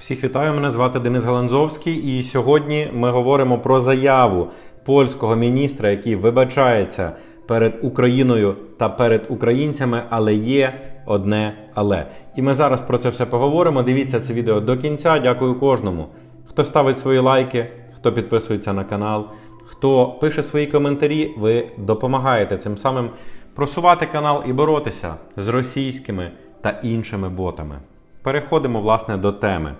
Всіх вітаю, мене звати Денис Галанзовський, і сьогодні ми говоримо про заяву польського міністра, який вибачається перед Україною та перед українцями, але є одне але. І ми зараз про це все поговоримо. Дивіться це відео до кінця. Дякую кожному, хто ставить свої лайки, хто підписується на канал, хто пише свої коментарі. Ви допомагаєте цим самим просувати канал і боротися з російськими та іншими ботами. Переходимо власне до теми.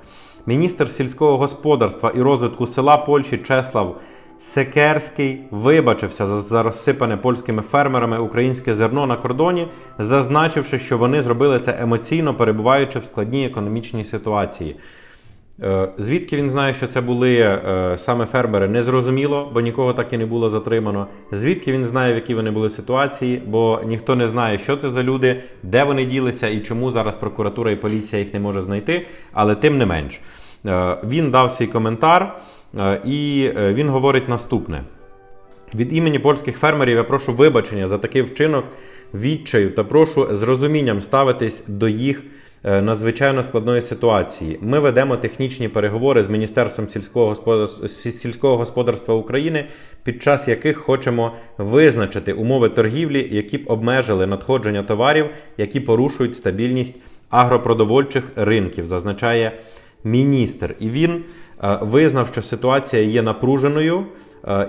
Міністр сільського господарства і розвитку села Польщі Чеслав Секерський вибачився за, розсипане польськими фермерами українське зерно на кордоні, зазначивши, що вони зробили це емоційно, перебуваючи в складній економічній ситуації. Е, Звідки він знає, що це були е, саме фермери, незрозуміло, бо нікого так і не було затримано. Звідки він знає, в якій вони були ситуації, бо ніхто не знає, що це за люди, де вони ділися і чому зараз прокуратура і поліція їх не може знайти. Але тим не менш, Е, він дав свій коментар і він говорить наступне. Від імені польських фермерів я прошу вибачення за такий вчинок відчаю та прошу з розумінням ставитись до їх надзвичайно складної ситуації. Ми ведемо технічні переговори з Міністерством сільського господарства, України, під час яких хочемо визначити умови торгівлі, які б обмежили надходження товарів, які порушують стабільність агропродовольчих ринків, зазначає міністр. І він е, визнав, що ситуація є напруженою е,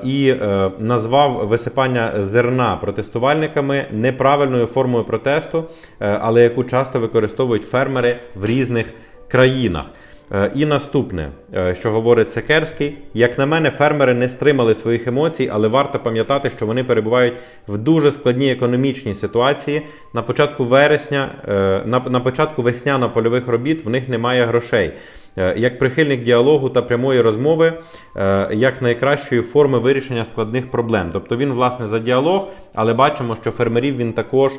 і е, назвав висипання зерна протестувальниками неправильною формою протесту, е, але яку часто використовують фермери в різних країнах. Е, І наступне, е, що говорить Секерський, як на мене, фермери не стримали своїх емоцій, але варто пам'ятати, що вони перебувають в дуже складній економічній ситуації. На початку вересня, е, на початку весняно-польових робіт в них немає грошей. Е, Як прихильник діалогу та прямої розмови, е, як найкращої форми вирішення складних проблем. Тобто він, власне, за діалог, але бачимо, що фермерів він також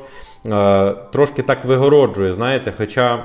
е, трошки так вигороджує, знаєте, хоча.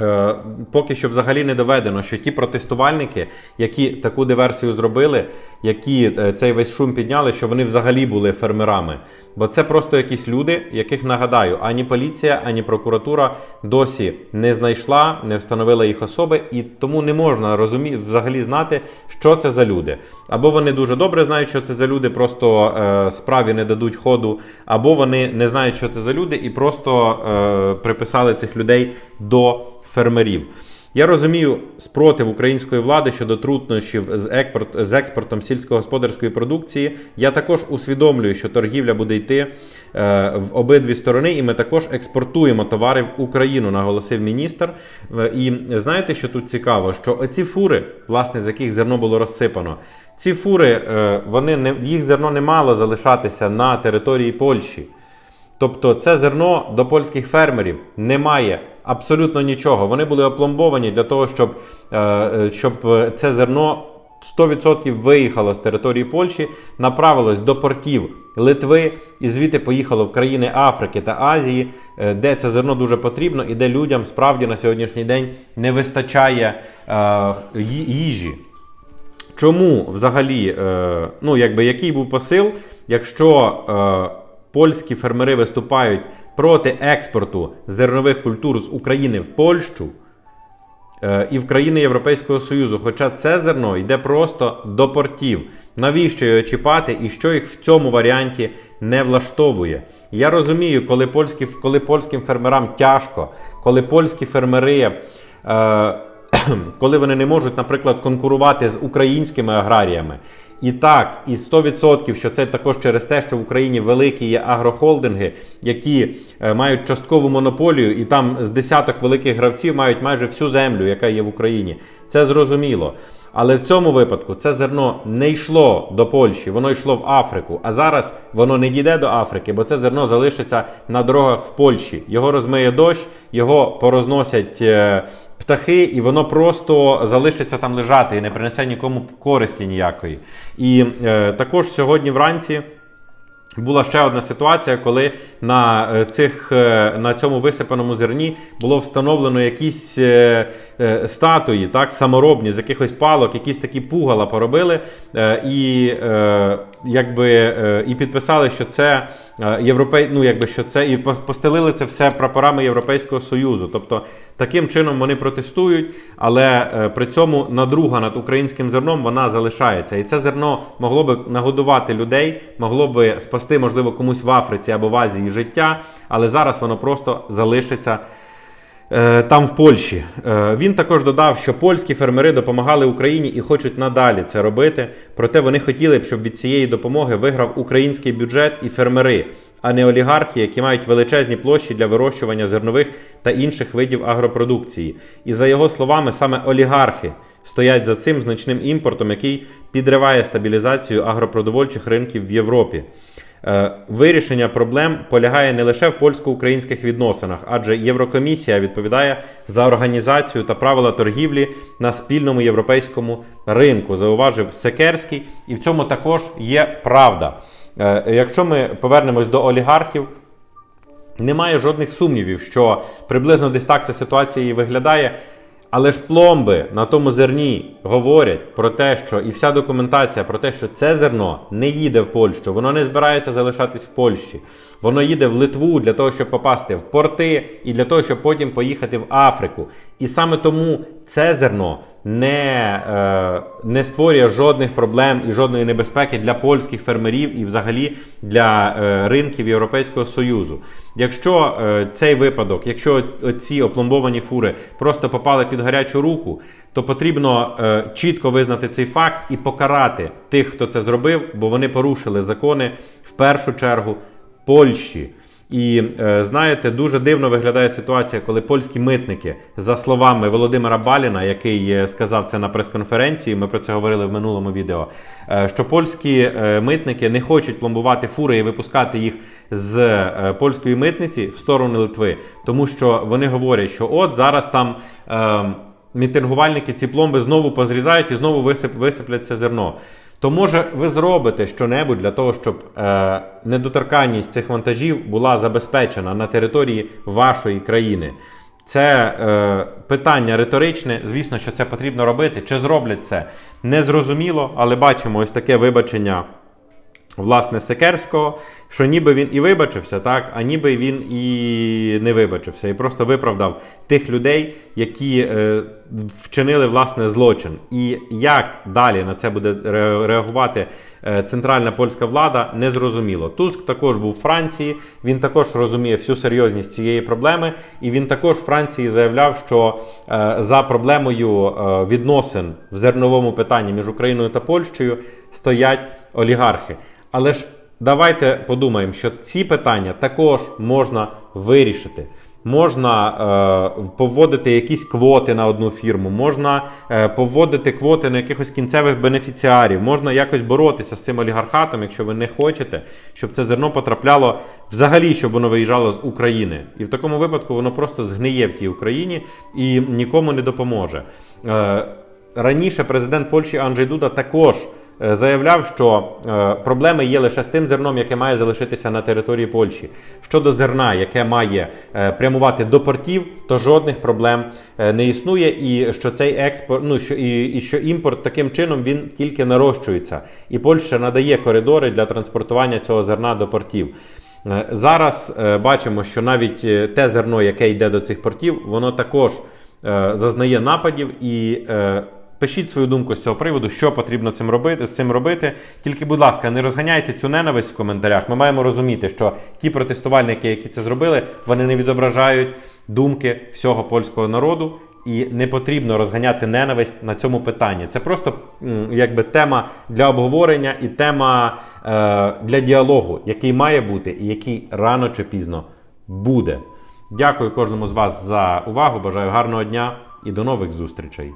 Е, Поки що взагалі не доведено, що ті протестувальники, які таку диверсію зробили, які е, цей весь шум підняли, що вони взагалі були фермерами. Бо це просто якісь люди, яких нагадаю, ані поліція, ані прокуратура досі не знайшла, не встановила їх особи, і тому не можна розумі... взагалі знати, що це за люди. Або вони дуже добре знають, що це за люди, просто е, справі не дадуть ходу, або вони не знають, що це за люди, і просто е, приписали цих людей до фермерів. Я розумію спротив української влади щодо труднощів з, експорт, з експортом сільськогосподарської продукції. Я також усвідомлюю, що торгівля буде йти е, в обидві сторони, і ми також експортуємо товари в Україну, наголосив міністр. Е, І знаєте, що тут цікаво? Що ці фури, власне, з яких зерно було розсипано, ці фури, е, вони не їх зерно не мало залишатися на території Польщі. Тобто це зерно до польських фермерів немає абсолютно нічого. Вони були опломбовані для того, щоб, е, е, щоб е, це зерно 100% виїхало з території Польщі, направилось до портів Литви і звідти поїхало в країни Африки та Азії, де це зерно дуже потрібно і де людям справді на сьогоднішній день не вистачає е, їжі. Чому взагалі, е, ну якби який був посил, якщо е, польські фермери виступають проти експорту зернових культур з України в Польщу е, і в країни Європейського Союзу, хоча це зерно йде просто до портів. Навіщо його чіпати і що їх в цьому варіанті не влаштовує? Я розумію, коли, польські, коли польським фермерам тяжко, коли польські фермери. Е, коли вони не можуть, наприклад, конкурувати з українськими аграріями. І так, і 100%, що це також через те, що в Україні великі є агрохолдинги, які е, мають часткову монополію, і там з десяток великих гравців мають майже всю землю, яка є в Україні. Це зрозуміло. Але в цьому випадку це зерно не йшло до Польщі, воно йшло в Африку. А зараз воно не дійде до Африки, бо це зерно залишиться на дорогах в Польщі. Його розмиє дощ, його порозносять е, птахи, і воно просто залишиться там лежати і не принесе нікому користі ніякої. І е, також сьогодні вранці. Була ще одна ситуація, коли на, е, цих, е, на цьому висипаному зерні було встановлено якісь е, статуї, так, саморобні з якихось палок, якісь такі пугала поробили і, якби, і підписали, що це європей, ну, якби, що це і постелили це все прапорами Європейського Союзу. Тобто таким чином вони протестують, але е, при цьому надруга над українським зерном вона залишається. І це зерно могло би нагодувати людей, могло би спасти, можливо, комусь в Африці або в Азії життя, але зараз воно просто залишиться. Е, Там в Польщі Е, він також додав, що польські фермери допомагали Україні і хочуть надалі це робити. Проте вони хотіли б, щоб від цієї допомоги виграв український бюджет і фермери, а не олігархи, які мають величезні площі для вирощування зернових та інших видів агропродукції. І за його словами, саме олігархи стоять за цим значним імпортом, який підриває стабілізацію агропродовольчих ринків в Європі. Е, Вирішення проблем полягає не лише в польсько-українських відносинах, адже Єврокомісія відповідає за організацію та правила торгівлі на спільному європейському ринку, зауважив Секерський, і в цьому також є правда. Е, Якщо ми повернемось до олігархів, немає жодних сумнівів, що приблизно десь так ця ситуація і виглядає. Але ж пломби на тому зерні говорять про те, що і вся документація про те, що це зерно не їде в Польщу, воно не збирається залишатись в Польщі. Воно їде в Литву для того, щоб попасти в порти і для того, щоб потім поїхати в Африку. І саме тому це зерно не, е, не створює жодних проблем і жодної небезпеки для польських фермерів і взагалі для е, ринків Європейського Союзу. Якщо е, цей випадок, якщо ці опломбовані фури просто попали під гарячу руку, то потрібно е, чітко визнати цей факт і покарати тих, хто це зробив, бо вони порушили закони в першу чергу Польщі. І е, знаєте, дуже дивно виглядає ситуація, коли польські митники, за словами Володимира Баліна, який е, сказав це на прес-конференції, ми про це говорили в минулому відео. е, що польські митники не хочуть пломбувати фури і випускати їх з польської митниці в сторону Литви, тому що вони говорять, що от зараз там. Мітингувальники ці пломби знову позрізають і знову висип, висиплять це зерно. То може ви зробите щонебудь для того, щоб е, недоторканність цих вантажів була забезпечена на території вашої країни. Це е, питання риторичне. Звісно, що це потрібно робити. Чи зроблять це? Незрозуміло, але бачимо ось таке вибачення власне Секерського, що ніби він і вибачився, так, а ніби він і не вибачився, і просто виправдав тих людей, які е, вчинили власне злочин. І як далі на це буде реагувати е, центральна польська влада, не зрозуміло. Туск також був в Франції, він також розуміє всю серйозність цієї проблеми, і він також в Франції заявляв, що е, за проблемою е, відносин в зерновому питанні між Україною та Польщею стоять олігархи. Але ж давайте подумаємо, що ці питання також можна вирішити. Можна е, поводити якісь квоти на одну фірму, можна е, поводити квоти на якихось кінцевих бенефіціарів, можна якось боротися з цим олігархатом, якщо ви не хочете, щоб це зерно потрапляло взагалі, щоб воно виїжджало з України. І в такому випадку воно просто згниє в тій Україні і нікому не допоможе. Е, раніше президент Польщі Анджей Дуда також заявляв, що е, проблеми є лише з тим зерном, яке має залишитися на території Польщі. Щодо зерна, яке має е, прямувати до портів, то жодних проблем е, не існує, і що цей експорт, ну що і, і що імпорт таким чином він тільки нарощується, і Польща надає коридори для транспортування цього зерна до портів. Е, Зараз е, бачимо, що навіть е, те зерно, яке йде до цих портів, воно також е, зазнає нападів і. Пишіть свою думку з цього приводу, що потрібно цим робити, з цим робити. Тільки, будь ласка, не розганяйте цю ненависть в коментарях. Ми маємо розуміти, що ті протестувальники, які це зробили, вони не відображають думки всього польського народу. І не потрібно розганяти ненависть на цьому питанні. Це просто якби тема для обговорення і тема е, для діалогу, який має бути і який рано чи пізно буде. Дякую кожному з вас за увагу. Бажаю гарного дня і до нових зустрічей.